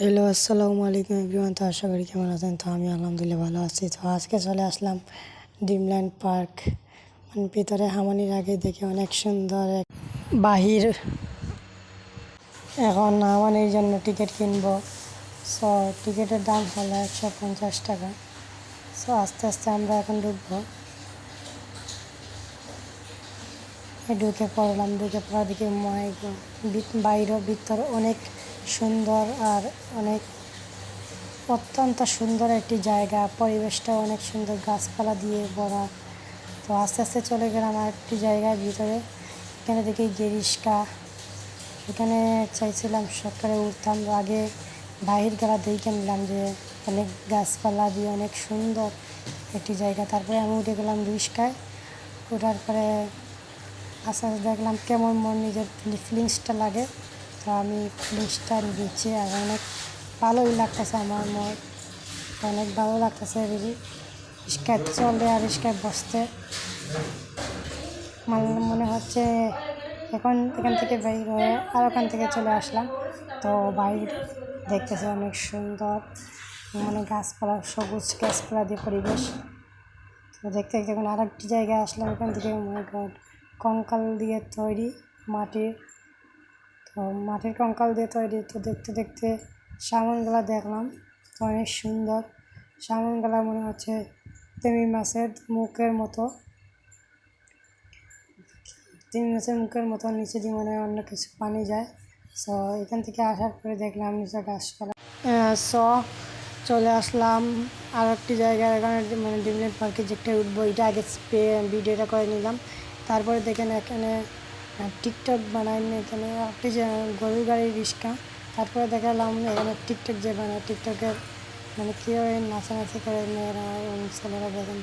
Hello আসসালামু আলাইকুম everyone তো আশা করি কেমন আছেন? তো আমি আলহামদুলিল্লাহ ভালো আছি। তো আজকে চলে আসলাম ড্রিমল্যান্ড পার্ক। মানে ভিতরে হামানির আগে দেখে অনেক সুন্দর এক বাহির। এখন হামানির জন্য টিকিট কিনবো। সো টিকিটের দাম হলো একশো পঞ্চাশ টাকা। সো আস্তে আস্তে আমরা এখন ঢুকবো। ঢুকে পড়লাম ঢুকে পড়া দেখি মাই বাইরে ভিতর অনেক সুন্দর আর অনেক অত্যন্ত সুন্দর একটি জায়গা। পরিবেশটা অনেক সুন্দর, গাছপালা দিয়ে ভরা। তো আস্তে আস্তে চলে গেলাম আর একটি জায়গার ভিতরে। এখানে দেখি গেরিস্কা এখানে চাইছিলাম সকালে উঠতাম। আগে বাহির গেলা দেখে নিলাম যে অনেক গাছপালা দিয়ে অনেক সুন্দর একটি জায়গা। তারপরে আমি উঠে গেলাম রিস্কায় ওঠার পরে আস্তে আস্তে দেখলাম কেমন মন নিজের ফিলিংসটা লাগে। তো আমি ফিলিংসটা দিচ্ছি আর অনেক ভালোই লাগতেছে আমার মন। অনেক ভালো লাগতেছে রিস্কায় চলে আর রিস্কায় বসতে। মানে মনে হচ্ছে এখন এখান থেকে বের হয়ে আর ওখান থেকে চলে আসলাম। তো বাইরে দেখতেছে অনেক সুন্দর। মানে গাছপালা, সবুজ গাছপালা দিয়ে পরিবেশ। তো দেখতে দেখতে এখন আর একটি জায়গায় আসলাম ওখান থেকে মাই গড কঙ্কাল দিয়ে তৈরি মাটির তো মাটির কঙ্কাল দিয়ে তৈরি, তো দেখতে দেখতে সামনগুলা দেখলাম, তো অনেক সুন্দর। সামনগুলা মনে হচ্ছে তেমি মাছের মুখের মতো। তিমি মাছের মুখের মতো, নিচে দিয়ে মনে হয় অন্য কিছু পানি যায়। সো এখান থেকে আসার পরে দেখলাম নিচে গাছপালা। স, চলে আসলাম আর একটি জায়গায়। এখানে মানে ডিমলেট পার্কে যেটা উঠবো, এটা আগে ভিডিওটা করে নিলাম। তারপরে দেখেন এখানে টিকটক বানায় এখানে। আপনি যে, গরুর গাড়ির রিক্সা, তারপরে দেখালাম এখানে টিকটক যে বানায়, টিকটকের মানে কীভাবে নাচানাচি করে মেয়েরা এবং ছেলেরা দেখেন।